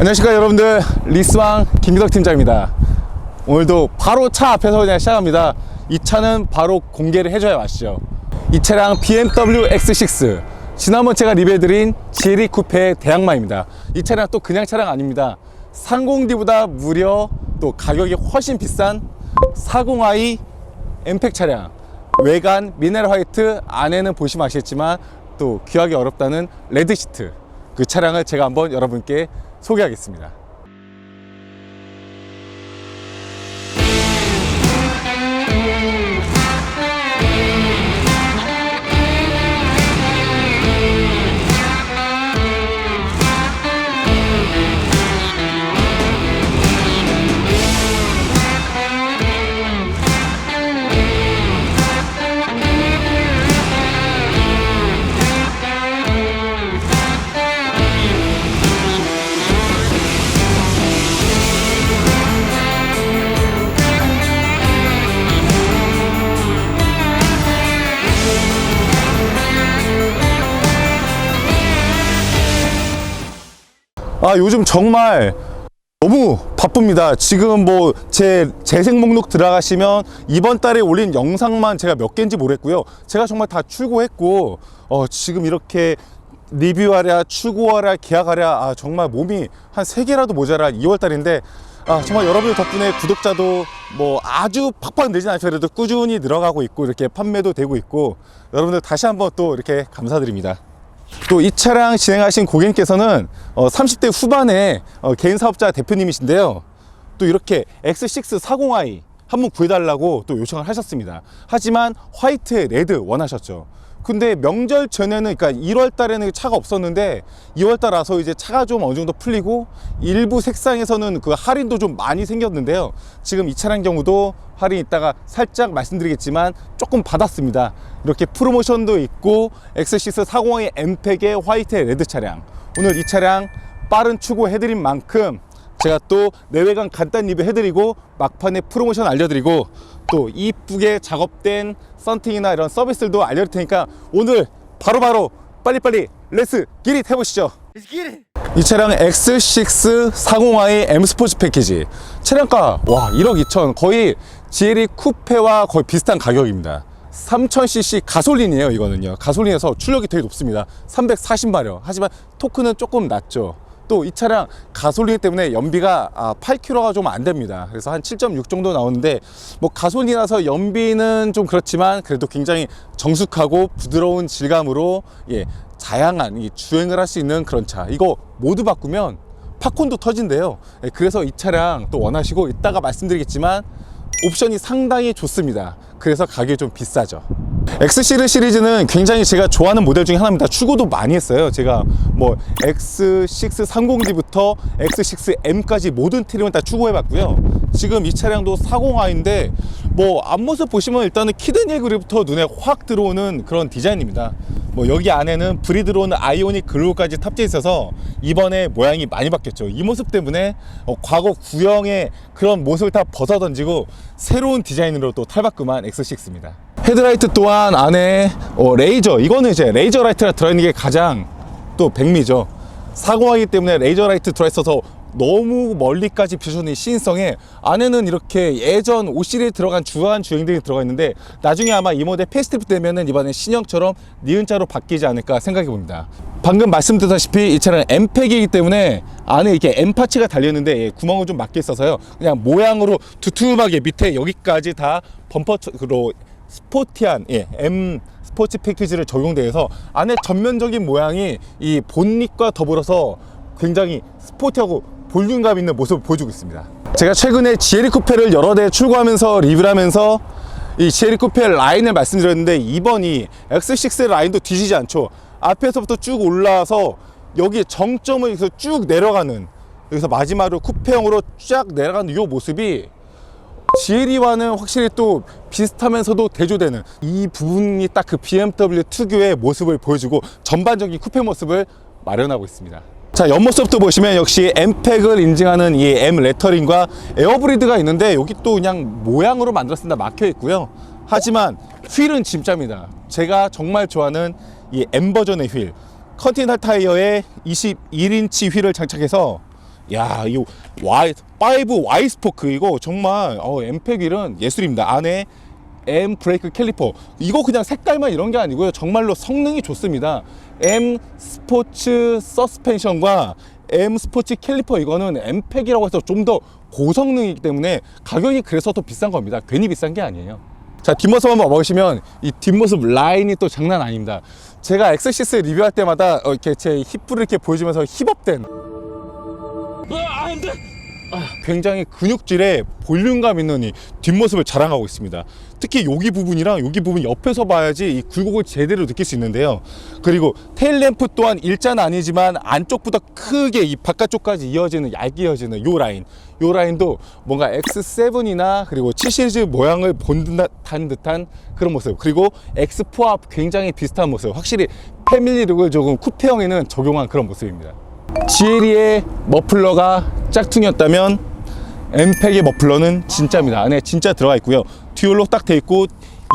안녕하십니까 여러분들. 리스왕 김기덕 팀장입니다. 오늘도 바로 차 앞에서 그냥 시작합니다. 이 차는 바로 공개를 해줘야 맛이죠. 이 차량 BMW X6 지난번 제가 리뷰해드린 GLE 쿠페의 대항마입니다. 이 차량 또 그냥 차량 아닙니다. 30D보다 무려 또 가격이 훨씬 비싼 40i 엠팩 차량. 외관 미네랄 화이트 안에는 보시면 아시겠지만 또 귀하기 어렵다는 레드 시트. 그 차량을 제가 한번 여러분께 소개하겠습니다. 아 요즘 정말 너무 바쁩니다. 지금 뭐 제 재생 목록 들어가시면 이번 달에 올린 영상만 제가 몇 개인지 모르겠고요. 제가 정말 다 출고했고 어 지금 이렇게 리뷰하랴 출고하랴 계약하랴 아 정말 몸이 한 세 개라도 모자랄 2월 달인데 아 정말 여러분들 덕분에 구독자도 뭐 아주 팍팍 늘진 않더라도 꾸준히 늘어가고 있고 이렇게 판매도 되고 있고 여러분들 다시 한번 또 이렇게 감사드립니다. 또 이 차량 진행하신 고객님께서는 어, 30대 후반의 어, 개인 사업자 대표님이신데요. 또 이렇게 X6 40i 한번 구해달라고 또 요청을 하셨습니다. 하지만 화이트, 레드 원하셨죠. 근데 명절 전에는 그러니까 1월 달에는 차가 없었는데 2월 달 와서 이제 차가 좀 어느 정도 풀리고 일부 색상에서는 그 할인도 좀 많이 생겼는데요. 지금 이 차량 경우도 할인 있다가 살짝 말씀드리겠지만 조금 받았습니다. 이렇게 프로모션도 있고 X6 40i 엠팩의 화이트 레드 차량. 오늘 이 차량 빠른 추고 해드린 만큼 제가 또 내외관 간단 리뷰 해드리고 막판에 프로모션 알려드리고 또 이쁘게 작업된 썬팅이나 이런 서비스들도 알려드릴 테니까 오늘 바로바로 빨리빨리 렛츠 기릿 해보시죠. 이 차량 X6 40i M 스포츠 패키지. 차량가 와 1억 2천. 거의 GLE 쿠페와 거의 비슷한 가격입니다. 3000cc 가솔린이에요 이거는요. 가솔린에서 출력이 되게 높습니다. 340마력 하지만 토크는 조금 낮죠 또 이 차량 가솔린 때문에 연비가 아, 8km가 좀 안 됩니다 그래서 한 7.6 정도 나오는데 뭐 가솔린이라서 연비는 좀 그렇지만 그래도 굉장히 정숙하고 부드러운 질감으로 예 다양한 이 주행을 할 수 있는 그런 차 이거 모두 바꾸면 팝콘도 터진대요 예, 그래서 이 차량 또 원하시고 이따가 말씀드리겠지만 옵션이 상당히 좋습니다. 그래서 가격이 좀 비싸죠. X 시리즈는 굉장히 제가 좋아하는 모델 중에 하나입니다. 출고도 많이 했어요. 제가 뭐 X6 30D부터 X6M까지 모든 트림을 다 출고해봤고요. 지금 이 차량도 40i인데 뭐 앞모습 보시면 일단은 키드니의 그립부터 눈에 확 들어오는 그런 디자인입니다. 뭐 여기 안에는 불이 들어오는 아이오닉 글로우까지 탑재해 있어서 이번에 모양이 많이 바뀌었죠. 이 모습 때문에 어, 과거 구형의 그런 모습을 다 벗어던지고 새로운 디자인으로 또 탈바꿈한 X6입니다. 헤드라이트 또한 안에 어, 레이저 이거는 이제 레이저 라이트가 들어있는 게 가장 또 백미죠. 사고하기 때문에 레이저 라이트 들어있어서 너무 멀리까지 비춰주는 이 시인성에 안에는 이렇게 예전 5시리에 들어간 주한 주행등이 들어가 있는데 나중에 아마 이 모델 페이스리프트 되면은 이번에 신형처럼 니은자로 바뀌지 않을까 생각해 봅니다. 방금 말씀드렸다시피 이 차량은 M팩이기 때문에 안에 이렇게 M 파츠가 달렸는데 예, 구멍을 좀 맞게 있어서요. 그냥 모양으로 두툼하게 밑에 여기까지 다 범퍼로 스포티한 예, M 스포츠 패키지를 적용돼서 안에 전면적인 모양이 이 본닛과 더불어서 굉장히 스포티하고 볼륨감 있는 모습을 보여주고 있습니다. 제가 최근에 GLE 쿠페를 여러 대 출고하면서 리뷰를 하면서 이 GLE 쿠페 라인을 말씀드렸는데 이번이 X6 라인도 뒤지지 않죠. 앞에서부터 쭉 올라와서 여기 정점을 쭉 내려가는 여기서 마지막으로 쿠페형으로 쫙 내려가는 이 모습이 GLE와는 확실히 또 비슷하면서도 대조되는 이 부분이 딱 그 BMW 특유의 모습을 보여주고 전반적인 쿠페 모습을 마련하고 있습니다. 자 옆모습도 보시면 역시 M팩을 인증하는 이 M 레터링과 에어브리드가 있는데 여기 또 그냥 모양으로 만들었습니다. 막혀 있고요. 하지만 휠은 진짜입니다. 제가 정말 좋아하는 이 M 버전의 휠 컨티넨탈 타이어에 21인치 휠을 장착해서 야, 이 Y 5 Y 스포크 이거 정말 어, 엠팩 휠은 예술입니다. 안에 M 브레이크 캘리퍼 이거 그냥 색깔만 이런 게 아니고요. 정말로 성능이 좋습니다. M 스포츠 서스펜션과 M 스포츠 캘리퍼 이거는 엠팩이라고 해서 좀 더 고성능이기 때문에 가격이 그래서 더 비싼 겁니다. 괜히 비싼 게 아니에요. 자 뒷모습 한번 보시면 이 뒷모습 라인이 또 장난 아닙니다. 제가 엑스시스 리뷰할 때마다 어, 이렇게 제 힙부를 이렇게 보여주면서 힙업된 굉장히 근육질의 볼륨감 있는 이 뒷모습을 자랑하고 있습니다. 특히 여기 부분이랑 여기 부분 옆에서 봐야지 이 굴곡을 제대로 느낄 수 있는데요. 그리고 테일 램프 또한 일자는 아니지만 안쪽보다 크게 이 바깥쪽까지 이어지는 얇게 이어지는 요 라인, 요 라인도 뭔가 X7이나 그리고 7 시리즈 모양을 본 듯한 듯한 그런 모습. 그리고 X4와 굉장히 비슷한 모습. 확실히 패밀리룩을 조금 쿠페형에는 적용한 그런 모습입니다. GLE의 머플러가 짝퉁이었다면 엠팩의 머플러는 진짜입니다. 안에 진짜 들어가 있고요. 듀얼로 딱 돼 있고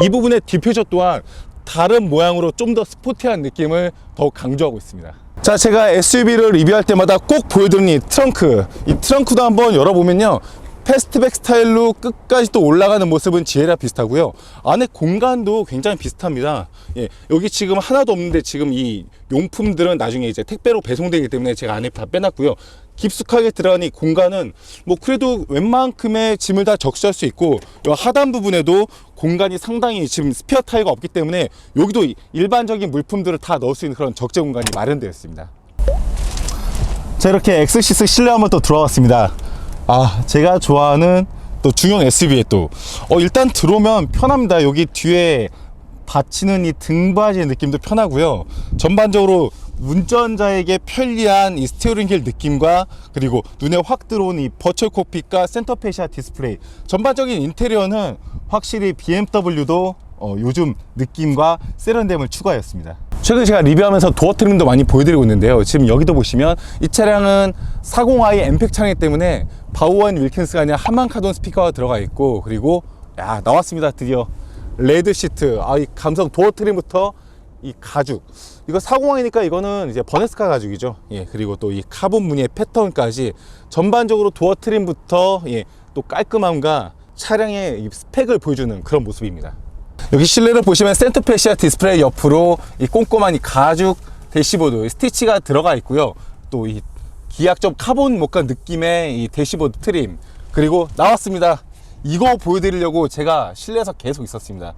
이 부분의 디퓨저 또한 다른 모양으로 좀 더 스포티한 느낌을 더욱 강조하고 있습니다. 자, 제가 SUV를 리뷰할 때마다 꼭 보여드리는 이 트렁크. 이 트렁크도 한번 열어보면요. 패스트백 스타일로 끝까지 또 올라가는 모습은 지에라 비슷하고요. 안에 공간도 굉장히 비슷합니다. 예, 여기 지금 하나도 없는데 지금 이 용품들은 나중에 이제 택배로 배송되기 때문에 제가 안에 다 빼놨고요. 깊숙하게 들어간 이 공간은 뭐 그래도 웬만큼의 짐을 다 적시할 수 있고 이 하단 부분에도 공간이 상당히 지금 스페어 타이어가 없기 때문에 여기도 일반적인 물품들을 다 넣을 수 있는 그런 적재 공간이 마련되어 있습니다. 자 이렇게 엑스시스 실내 한번 또 들어왔습니다 아 제가 좋아하는 또 중형 SUV에 또. 어, 일단 들어오면 편합니다. 여기 뒤에 받치는 이 등받이의 느낌도 편하고요. 전반적으로 운전자에게 편리한 이 스티어링 휠 느낌과 그리고 눈에 확 들어오는 이 버추얼 콕핏과 센터 페시아 디스플레이. 전반적인 인테리어는 확실히 BMW도 어, 요즘 느낌과 세련됨을 추가했습니다. 최근 제가 리뷰하면서 도어 트림도 많이 보여드리고 있는데요. 지금 여기도 보시면 이 차량은 40i 엠팩 차량이기 때문에 바우원 윌킨스가 아니라 하만 카돈 스피커가 들어가 있고 그리고 야 나왔습니다. 드디어 레드 시트. 아 이 감성 도어 트림부터 이 가죽. 이거 40i니까 이거는 이제 버네스카 가죽이죠. 예 그리고 또 이 카본 무늬의 패턴까지 전반적으로 도어 트림부터 예, 또 깔끔함과 차량의 이 스펙을 보여주는 그런 모습입니다 여기 실내를 보시면 센터페시아 디스플레이 옆으로 이 꼼꼼한 이 가죽 대시보드 스티치가 들어가 있고요. 또 이 기악적 카본 목과 느낌의 이 대시보드 트림 그리고 나왔습니다. 이거 보여드리려고 제가 실내에서 계속 있었습니다.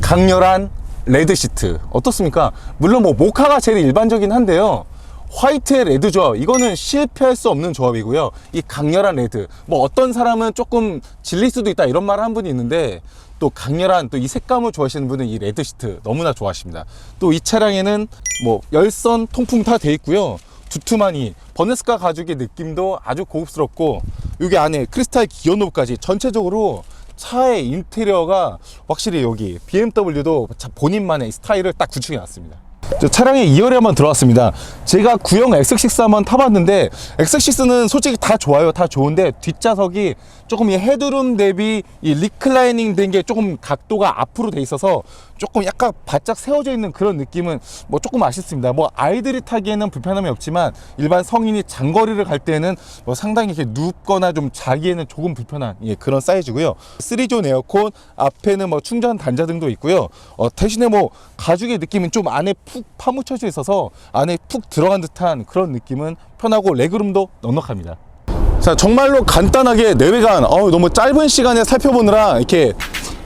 강렬한 레드 시트 어떻습니까? 물론 뭐 모카가 제일 일반적인 한데요. 화이트의 레드 조합 이거는 실패할 수 없는 조합이고요 이 강렬한 레드 뭐 어떤 사람은 조금 질릴 수도 있다 이런 말을 한 분이 있는데 또 강렬한 또 이 색감을 좋아하시는 분은 이 레드 시트 너무나 좋아하십니다. 또 이 차량에는 뭐 열선 통풍 다 돼 있고요. 두툼하니 버네스카 가죽의 느낌도 아주 고급스럽고 여기 안에 크리스탈 기어 노브까지 전체적으로 차의 인테리어가 확실히 여기 BMW도 본인만의 스타일을 딱 구축해 놨습니다. 저 차량의 2열에 한번 들어왔습니다. 제가 구형 X6 한번 타봤는데 X6는 솔직히 다 좋아요. 다 좋은데 뒷좌석이 조금 이 헤드룸 대비 이 리클라이닝 된 게 조금 각도가 앞으로 돼 있어서 조금 약간 바짝 세워져 있는 그런 느낌은 뭐 조금 아쉽습니다. 뭐 아이들이 타기에는 불편함이 없지만 일반 성인이 장거리를 갈 때는 뭐 상당히 이렇게 눕거나 좀 자기에는 조금 불편한 예, 그런 사이즈고요. 3존 에어컨 앞에는 뭐 충전 단자 등도 있고요. 어, 대신에 뭐 가죽의 느낌은 좀 안에 푹 파묻혀져 있어서 안에 푹 들어간 듯한 그런 느낌은 편하고 레그룸도 넉넉합니다. 자 정말로 간단하게 내외관 어우, 너무 짧은 시간에 살펴보느라 이렇게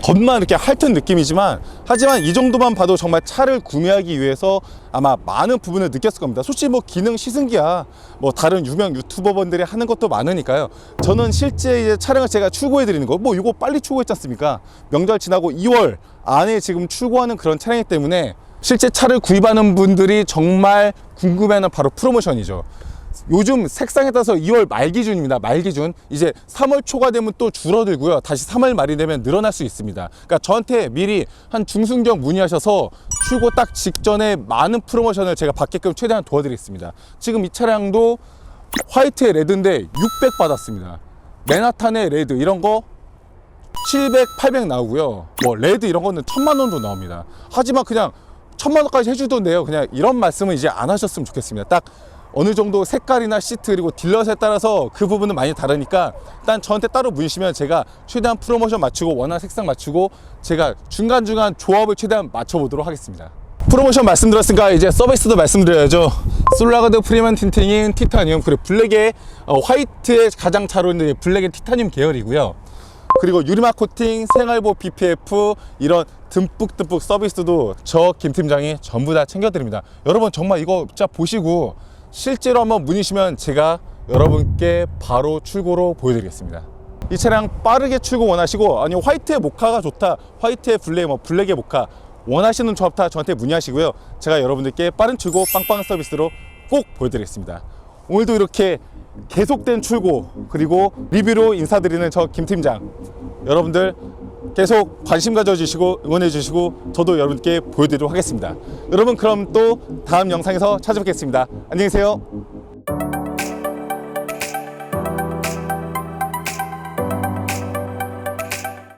겉만 이렇게 핥은 느낌이지만 하지만 이 정도만 봐도 정말 차를 구매하기 위해서 아마 많은 부분을 느꼈을 겁니다. 솔직히 뭐 기능 시승기야 뭐 다른 유명 유튜버분들이 하는 것도 많으니까요. 저는 실제 이제 차량을 제가 출고해 드리는 거 뭐 이거 빨리 출고했지 않습니까? 명절 지나고 2월 안에 지금 출고하는 그런 차량이기 때문에 실제 차를 구입하는 분들이 정말 궁금해하는 바로 프로모션이죠 요즘 색상에 따라서 2월 말 기준입니다. 말 기준. 이제 3월 초가 되면 또 줄어들고요. 다시 3월 말이 되면 늘어날 수 있습니다. 그러니까 저한테 미리 한 중순경 문의하셔서 출고 딱 직전에 많은 프로모션을 제가 받게끔 최대한 도와드리겠습니다. 지금 이 차량도 화이트의 레드인데 600 받았습니다. 맨하탄의 레드 이런 거 700, 800 나오고요. 뭐 레드 이런 거는 천만 원도 나옵니다. 하지만 그냥 천만 원까지 해주던데요. 그냥 이런 말씀은 이제 안 하셨으면 좋겠습니다. 딱 어느 정도 색깔이나 시트 그리고 딜러에 따라서 그 부분은 많이 다르니까 일단 저한테 따로 문의시면 제가 최대한 프로모션 맞추고 원하는 색상 맞추고 제가 중간중간 조합을 최대한 맞춰보도록 하겠습니다. 프로모션 말씀드렸으니까 이제 서비스도 말씀드려야죠. 솔라가드 프리미엄 틴팅인 티타늄 그리고 블랙의 어, 화이트에 가장 잘 어울리는 블랙의 티타늄 계열이고요. 그리고 유리막 코팅, 생활보 PPF 이런 듬뿍듬뿍 서비스도 저 김 팀장이 전부 다 챙겨드립니다. 여러분 정말 이거 진짜 보시고 실제로 한번 문의시면 제가 여러분께 바로 출고로 보여드리겠습니다. 이 차량 빠르게 출고 원하시고 아니 화이트의 모카가 좋다, 화이트의 블랙, 뭐 블랙의 모카 원하시는 조합 다 저한테 문의하시고요. 제가 여러분들께 빠른 출고 빵빵 서비스로 꼭 보여드리겠습니다. 오늘도 이렇게 계속된 출고 그리고 리뷰로 인사드리는 저 김 팀장 여러분들 계속 관심 가져주시고 응원해 주시고 저도 여러분께 보여드리도록 하겠습니다. 여러분 그럼 또 다음 영상에서 찾아뵙겠습니다. 안녕히 계세요.